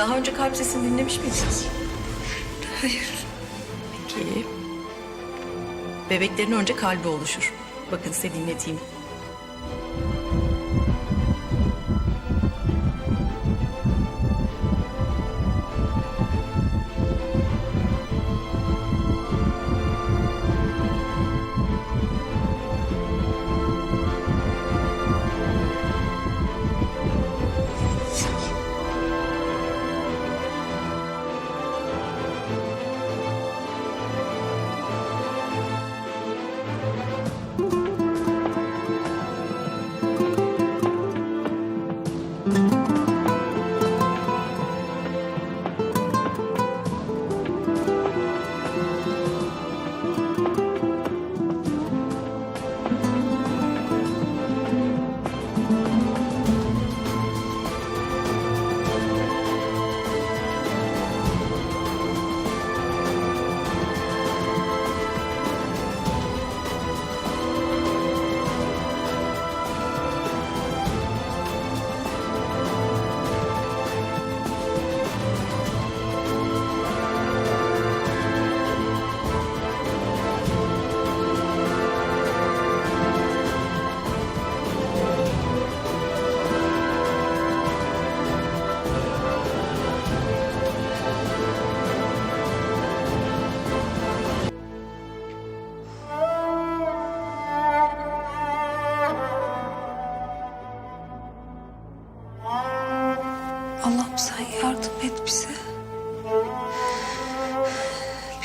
Daha önce kalp sesini dinlemiş miydiniz? Hayır. Peki. Bebeklerin önce kalbi oluşur. Bakın size dinleteyim.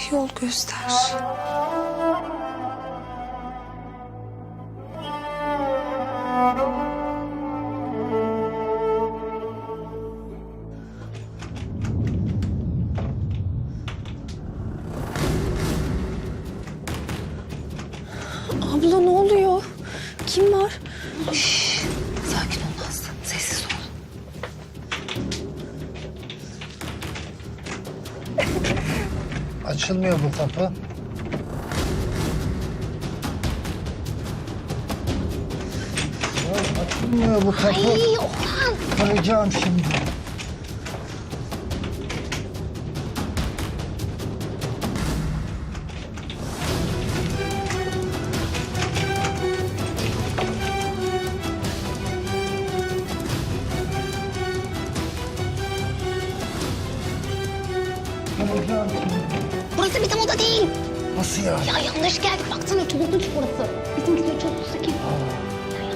Bir yol göster. Abla ne oluyor? Kim var? Şş, sakin ol Nazlı. Sessiz ol. Açılmıyor bu kapı. Ya açılmıyor bu kapı. Ay Orhan. Kıracağım şimdi. Kıracağım şimdi. Nasıl ya? Ya yanlış geldik. Baksana çubukluk burası. Bizimkiler çok sakin. Ya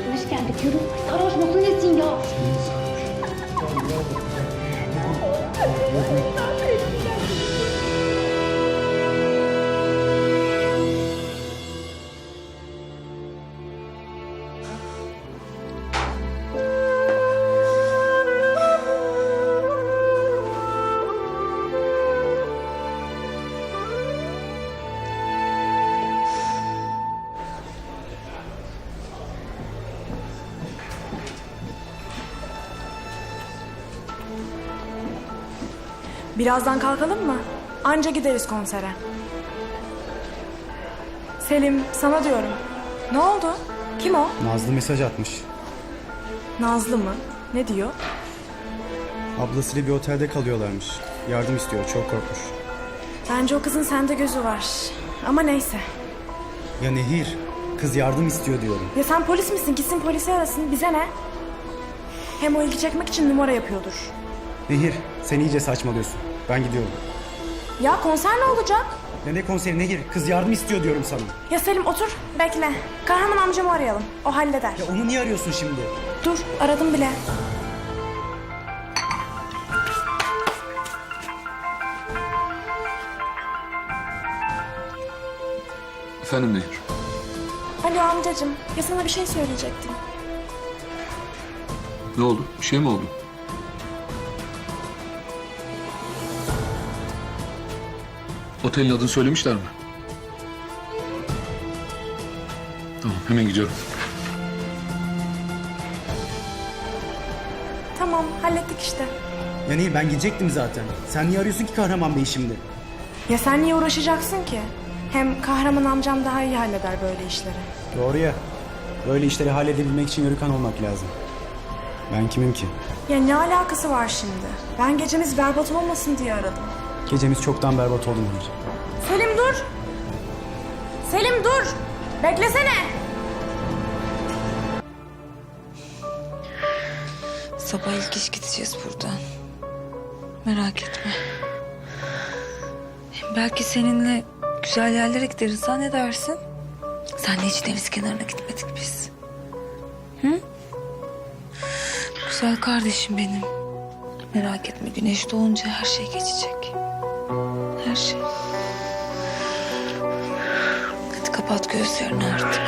yanlış geldik. Yürü. Sarhoş musun nesin ya? Birazdan kalkalım mı? Anca gideriz konsere. Selim, sana diyorum. Ne oldu? Kim o? Nazlı mesaj atmış. Nazlı mı? Ne diyor? Ablasıyla bir otelde kalıyorlarmış. Yardım istiyor, çok korkmuş. Bence o kızın sende gözü var. Ama neyse. Ya Nehir, kız yardım istiyor diyorum. Ya sen polis misin? Gitsin polisi arasın. Bize ne? Hem o ilgi çekmek için numara yapıyordur. Nehir, sen iyice saçmalıyorsun. Ben gidiyorum. Ya konser ne olacak? Ya ne konseri Nehir, kız yardım istiyor diyorum sana. Ya Selim otur, bekle. Kahraman amcamı arayalım. O halleder. Ya onu niye arıyorsun şimdi? Dur, aradım bile. Efendim Nehir. Alo amcacığım, ya sana bir şey söyleyecektim. Ne oldu? Bir şey mi oldu? Otelin adını söylemişler mi? Tamam hemen gidiyorum. Tamam, hallettik işte. Ya Nehir ben gidecektim zaten. Sen niye arıyorsun ki kahraman bey şimdi? Ya sen niye uğraşacaksın ki? Hem kahraman amcam daha iyi halleder böyle işleri. Doğru ya. Böyle işleri halledebilmek için yörükan olmak lazım. Ben kimim ki? Ya ne alakası var şimdi? Ben gecemiz berbat olmasın diye aradım. Gecemiz çoktan berbat oldu Nehir. Selim dur! Selim dur! Beklesene! Sabah ilk iş gideceğiz buradan. Merak etme. Hem belki seninle güzel yerlere gideriz ha ne dersin? Senle hiç deniz kenarına gitmedik biz. Hı? Güzel kardeşim benim. Merak etme güneş doğunca her şey geçecek. Her. Hadi kapat gözlerini artık.